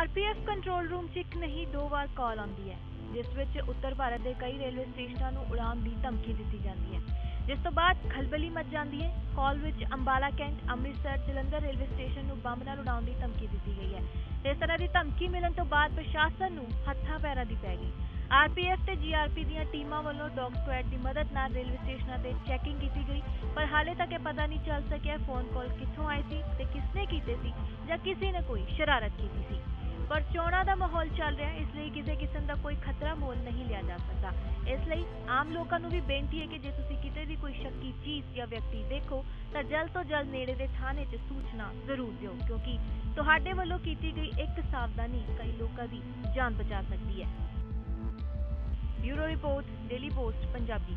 RPF control room 'ਚ ਇੱਕ ਨਹੀਂ, ਦੋ ਵਾਰ ਕਾਲ ਆਉਂਦੀ ਹੈ, ਜਿਸ ਵਿੱਚ ਉੱਤਰ ਭਾਰਤ ਦੇ ਕਈ ਰੇਲਵੇ ਸਟੇਸ਼ਨਾਂ ਨੂੰ ਉਡਾਉਣ ਦੀ ਧਮਕੀ ਦਿੱਤੀ ਜਾਂਦੀ ਹੈ। ਜਿਸ ਤੋਂ ਬਾਅਦ ਖਲਬਲੀ ਮਚ ਜਾਂਦੀ ਹੈ। ਕਾਲ ਵਿੱਚ Ambala cantt, Amritsar, Jalandhar railway station ਨੂੰ ਬੰਬ ਨਾਲ ਉਡਾਉਣ ਦੀ ਧਮਕੀ ਦਿੱਤੀ ਗਈ ਹੈ। ਇਸ ਤਰ੍ਹਾਂ ਦੀ ਧਮਕੀ ਮਿਲਣ ਤੋਂ ਬਾਅਦ ਪ੍ਰਸ਼ਾਸਨ ਨੂੰ ਹੱਥਾਂ ਪੈਰਾਂ ਦੀ ਪੈ ਗਈ। ਆਰਪੀਐਫ ਤੇ ਜੀਆਰਪੀ ਦੀਆਂ ਟੀਮਾਂ ਵੱਲੋਂ ਡੌਗ ਸਕੁਐਡ ਦੀ ਮਦਦ ਨਾਲ ਰੇਲਵੇ ਸਟੇਸ਼ਨਾਂ ਤੇ ਚੈਕਿੰਗ ਕੀਤੀ ਗਈ, ਪਰ ਹਾਲੇ ਤੱਕ ਇਹ ਪਤਾ ਨਹੀਂ ਚੱਲ ਸਕਿਆ ਫੋਨ ਕਾਲ ਕਿੱਥੋਂ ਆਏ ਸੀ ਤੇ ਕਿਸਨੇ ਕੀਤੇ ਸੀ ਜਾਂ ਕਿਸੇ ਨੇ ਕੋਈ ਸ਼ਰਾਰਤ ਕੀਤੀ ਸੀ। ਪਰ ਚੋਣਾਂ ਦਾ ਮਾਹੌਲ ਚੱਲ ਰਿਹਾ ਇਸ ਲਈ ਕਿਸੇ ਕਿਸਮ ਦਾ ਕੋਈ ਖਤਰਾ ਮੋਲ ਨਹੀਂ ਲਿਆ ਜਾ ਸਕਦਾ। ਇਸ ਲਈ ਆਮ ਲੋਕਾਂ ਨੂੰ ਵੀ ਬੇਨਤੀ ਹੈ ਕਿ ਜੇ ਤੁਸੀਂ ਕਿਤੇ ਵੀ ਕੋਈ ਸ਼ੱਕੀ ਚੀਜ਼ ਜਾਂ ਵਿਅਕਤੀ ਦੇਖੋ, ਤਾਂ ਜਲਦ ਤੋਂ ਜਲਦ ਨੇੜੇ ਦੇ ਥਾਣੇ 'ਚ ਸੂਚਨਾ ਜ਼ਰੂਰ ਦਿਓ, ਕਿਉਂਕਿ ਤੁਹਾਡੇ ਵੱਲੋਂ ਕੀਤੀ ਗਈ ਇੱਕ ਸਾਵਧਾਨੀ ਕਈ ਲੋਕਾਂ ਦੀ ਜਾਨ ਬਚਾ ਸਕਦੀ ਹੈ। Bureau report, Daily Post, Punjabi.